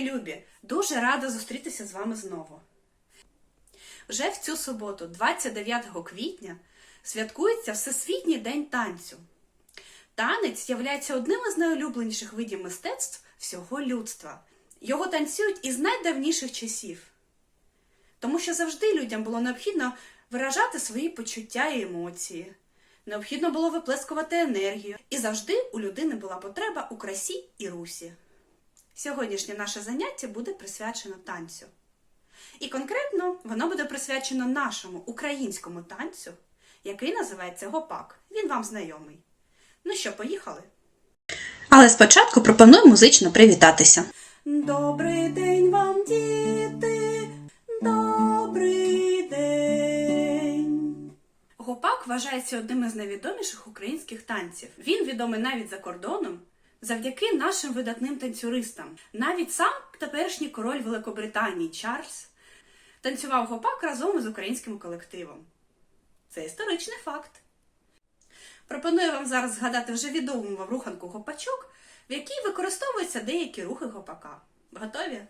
любі! Дуже рада зустрітися з вами знову. Вже в цю суботу, 29 квітня, святкується Всесвітній день танцю. Танець є одним із найулюбленіших видів мистецтв всього людства. Його танцюють із найдавніших часів. Тому що завжди людям було необхідно виражати свої почуття і емоції. Необхідно було виплескувати енергію, і завжди у людини була потреба у красі і русі. Сьогоднішнє наше заняття буде присвячено танцю. І конкретно воно буде присвячено нашому українському танцю, який називається гопак. Він вам знайомий. Ну що, поїхали? Але спочатку пропоную музично привітатися. Добрий день вам, діти! Добрий день! Гопак вважається одним із найвідоміших українських танців. Він відомий навіть за кордоном завдяки нашим видатним танцюристам. Навіть сам теперішній король Великобританії Чарльз танцював гопак разом із українським колективом. Це історичний факт. Пропоную вам зараз згадати вже відому вам руханку гопачок, в якій використовуються деякі рухи гопака. Готові?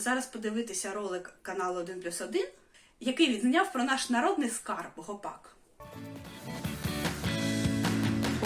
Зараз подивитися ролик каналу 1 плюс 1, який відзняв про наш народний скарб гопак.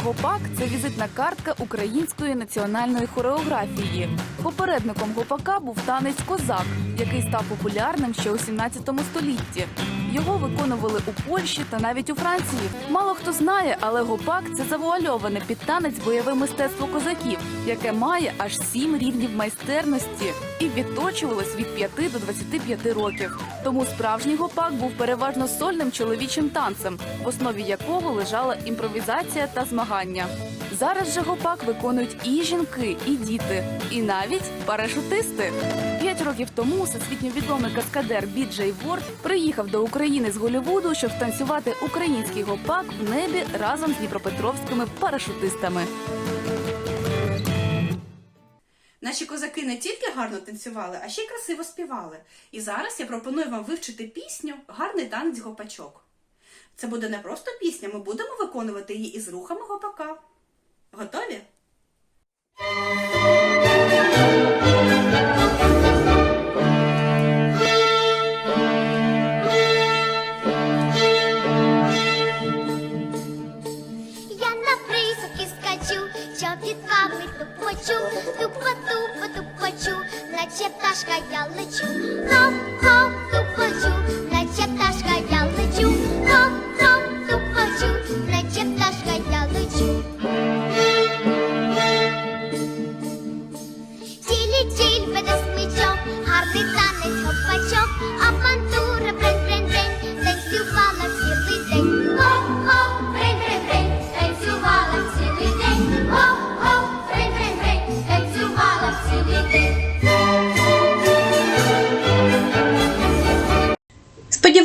Гопак це візитна картка української національної хореографії. Попередником гопака був танець козак, який став популярним ще у 17 столітті. Його виконували у Польщі та навіть у Франції. Мало хто знає, але гопак це завуальоване під танець бойове мистецтво козаків, яке має аж сім рівнів майстерності і відточувалось від 5 до 25 років. Тому справжній гопак був переважно сольним чоловічим танцем, в основі якого лежала імпровізація та змагання. Зараз же гопак виконують і жінки, і діти, і навіть парашутисти. П'ять років тому всесвітньо відомий каскадер Біджей Ворд приїхав до України з Голлівуду, щоб танцювати український гопак в небі разом з дніпропетровськими парашутистами. Наші козаки не тільки гарно танцювали, а ще й красиво співали. І зараз я пропоную вам вивчити пісню Гарний танець гопачок. Це буде не просто пісня, ми будемо виконувати її із рухами гопака. Готові? Я на присадки скачу, чобітками тупочу, тупо-тупо тупочу, наче пташка я лечу. Хоп-хоп тупочу,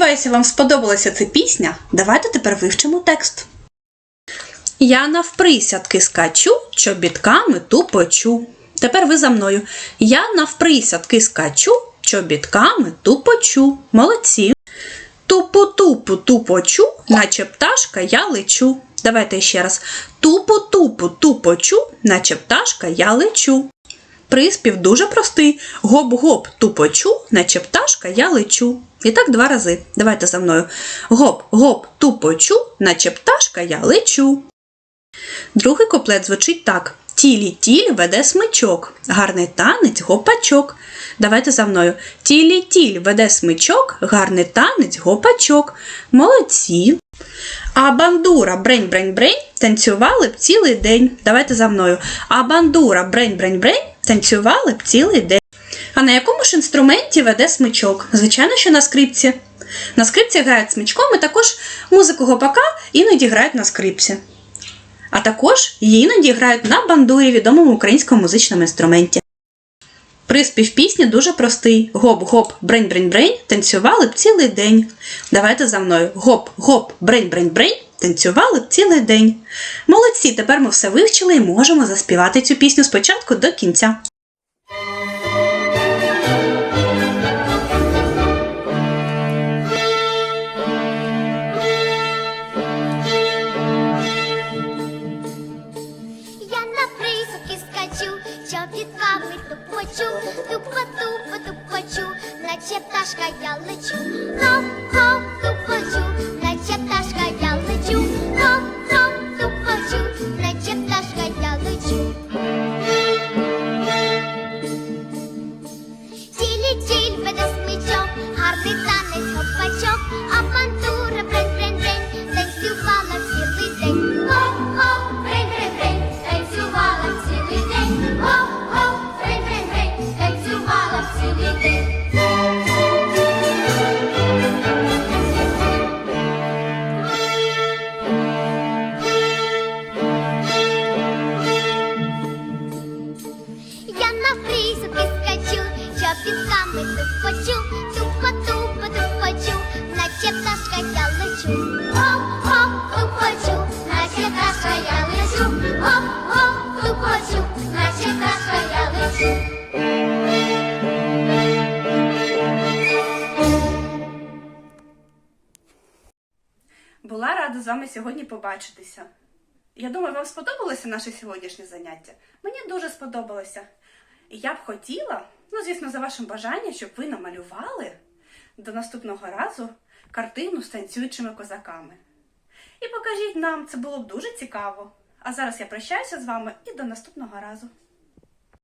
Сподіваюся, вам сподобалася ця пісня. Давайте тепер вивчимо текст. Я навприсядки скачу, чобітками тупочу. Тепер ви за мною. Я навприсядки скачу, чобітками тупочу. Молодці. Тупу-тупу тупочу, наче пташка я лечу. Давайте ще раз. Тупу-тупу тупочу, наче пташка я лечу. Приспів дуже простий. Гоп-гоп тупочу, наче пташка я лечу. І так два рази. Давайте за мною. Гоп-гоп тупочу, наче пташка я лечу. Другий куплет звучить так: Тілі-тіль веде смичок, гарний танець гопачок. Давайте за мною. Тілі-тіль веде смичок, гарний танець гопачок. Молодці. А бандура брень-брень-брень танцювали б цілий день. Давайте за мною. А бандура брень-брень-брень танцювали б цілий день. А на якому ж інструменті веде смичок? Звичайно, що на скрипці. На скрипці грають смичком, і також музику гопака іноді грають на скрипці. А також її іноді грають на бандурі, відомому українському музичному інструменті. Приспів пісні дуже простий. Гоп-гоп, брень-брень-брень, танцювали б цілий день. Давайте за мною. Гоп-гоп, брень-брень-брень, танцювали б цілий день. Молодці, тепер ми все вивчили і можемо заспівати цю пісню спочатку до кінця. Наче пташка я вами сьогодні побачитися. Я думаю, вам сподобалося наше сьогоднішнє заняття? Мені дуже сподобалося. І я б хотіла, ну, звісно, за вашим бажанням, щоб ви намалювали до наступного разу картину з танцюючими козаками. І покажіть нам, це було б дуже цікаво. А зараз я прощаюся з вами і до наступного разу.